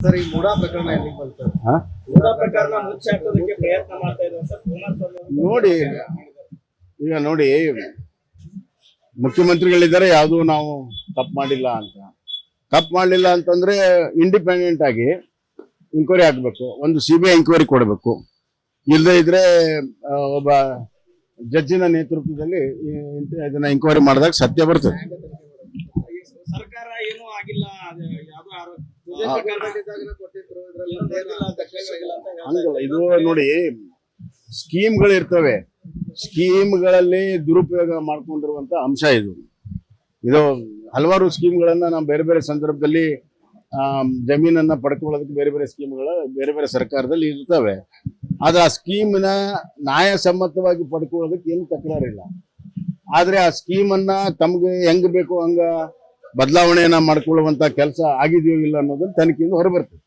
Sir ಈ ಮೂಡಾ ಪ್ರಕರಣ ಎಲ್ಲಿಗೆ ಬಂತು? ಮೂಡಾ ಪ್ರಕರಣ ಮುಚ್ಚಾಕೋದಕ್ಕೆ ಪ್ರಯತ್ನ ಮಾಡ್ತಾ ಇದ್ದಾರೆ ಸರ್ ಕುಮಾರಸ್ವಾಮಿ ನೋಡಿ ಈಗ ನೋಡಿ ಮುಖ್ಯಮಂತ್ರಿಗಳಿದ್ದಾರೆ ಯಾವುದೂ ನಾವು ತಪ್ಪು ಮಾಡಿಲ್ಲ ಅಂತ. ತಪ್ಪು ಮಾಡಲಿಲ್ಲ ಅಂತಂದ್ರೆ ಇಂಡಿಪೆಂಡೆಂಟ್ ಆಗಿ ಇಂಕ್ವೈರಿ ಆಗಬೇಕು ಒಂದು ಸಿ ಬಿ ಐ ಕೊಡಬೇಕು. ಇಲ್ಲದೇ ಇದ್ರೆ ಒಬ್ಬ ಜಡ್ಜಿನ ನೇತೃತ್ವದಲ್ಲಿ ಇದನ್ನ ಇಂಕ್ವೈರಿ ಮಾಡಿದಾಗ ಸತ್ಯ ಬರ್ತದೆ. ಸರ್ಕಾರ ಏನು ಆಗಿಲ್ಲ. ಹಂಗಲ್ಲ ಇದು ನೋಡಿ ಸ್ಕೀಮ್ಗಳು ಇರ್ತವೆ. ಸ್ಕೀಮ್ಗಳಲ್ಲಿ ದುರುಪಯೋಗ ಮಾಡ್ಕೊಂಡಿರುವಂತ ಅಂಶ ಇದು. ಇದು ಹಲವಾರು ಸ್ಕೀಮ್ಗಳನ್ನ ನಾವು ಬೇರೆ ಬೇರೆ ಸಂದರ್ಭದಲ್ಲಿ ಜಮೀನನ್ನ ಪಡ್ಕೊಳ್ಳೋದಕ್ಕೆ ಬೇರೆ ಬೇರೆ ಸ್ಕೀಮ್ಗಳು ಬೇರೆ ಬೇರೆ ಸರ್ಕಾರದಲ್ಲಿ ಇರ್ತವೆ. ಆದ್ರೆ ಆ ಸ್ಕೀಮ್ನ ನ್ಯಾಯಸಮ್ಮತವಾಗಿ ಪಡ್ಕೊಳ್ಳೋದಕ್ಕೆ ಏನು ತಕರಾರಿಲ್ಲ. ಆದ್ರೆ ಆ ಸ್ಕೀಮನ್ನ ತಮ್ಗೆ ಹೆಂಗ್ ಬೇಕು ಹಂಗ ಬದಲಾವಣೆಯನ್ನ ಮಾಡ್ಕೊಳ್ಳುವಂತ ಕೆಲಸ ಆಗಿದೆಯೋ ಇಲ್ಲ ಅನ್ನೋದನ್ನ ತನಿಖೆಯಿಂದ ಹೊರಬರ್ತದೆ.